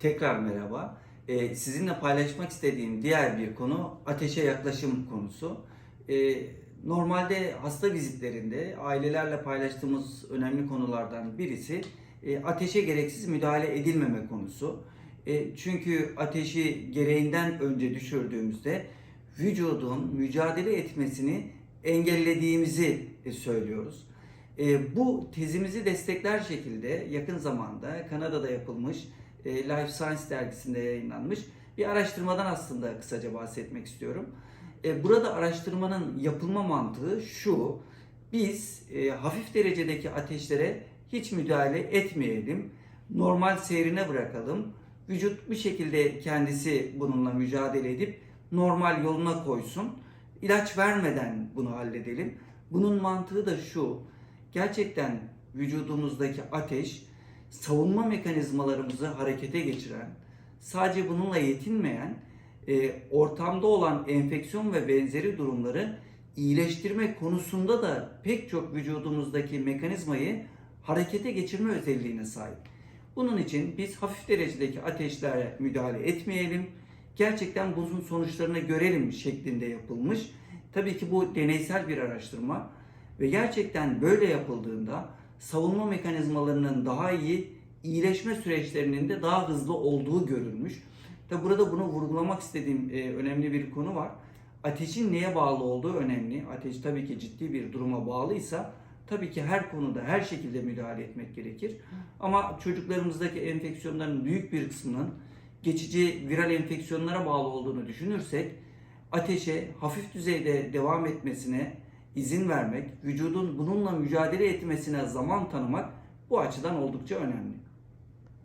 Tekrar merhaba. Ee, sizinle paylaşmak istediğim diğer bir konu ateşe yaklaşım konusu. Ee, normalde hasta vizitlerinde ailelerle paylaştığımız önemli konulardan birisi e, ateşe gereksiz müdahale edilmeme konusu. E, çünkü ateşi gereğinden önce düşürdüğümüzde vücudun mücadele etmesini engellediğimizi e, söylüyoruz. E, bu tezimizi destekler şekilde yakın zamanda Kanada'da yapılmış Life Science dergisinde yayınlanmış bir araştırmadan aslında kısaca bahsetmek istiyorum. E, burada araştırmanın yapılma mantığı şu. Biz e, hafif derecedeki ateşlere hiç müdahale etmeyelim. Normal seyrine bırakalım. Vücut bir şekilde kendisi bununla mücadele edip normal yoluna koysun. İlaç vermeden bunu halledelim. Bunun mantığı da şu. Gerçekten vücudumuzdaki ateş savunma mekanizmalarımızı harekete geçiren, sadece bununla yetinmeyen, e, ortamda olan enfeksiyon ve benzeri durumları iyileştirme konusunda da pek çok vücudumuzdaki mekanizmayı harekete geçirme özelliğine sahip. Bunun için biz hafif derecedeki ateşlere müdahale etmeyelim. Gerçekten bunun sonuçlarını görelim şeklinde yapılmış. Tabii ki bu deneysel bir araştırma ve gerçekten böyle yapıldığında savunma mekanizmalarının daha iyi, iyileşme süreçlerinin de daha hızlı olduğu görülmüş. Tabi burada bunu vurgulamak istediğim e, önemli bir konu var. Ateşin neye bağlı olduğu önemli. Ateş tabii ki ciddi bir duruma bağlıysa tabii ki her konuda her şekilde müdahale etmek gerekir. Ama çocuklarımızdaki enfeksiyonların büyük bir kısmının geçici viral enfeksiyonlara bağlı olduğunu düşünürsek ateşe hafif düzeyde devam etmesine izin vermek, vücudun bununla mücadele etmesine zaman tanımak bu açıdan oldukça önemli.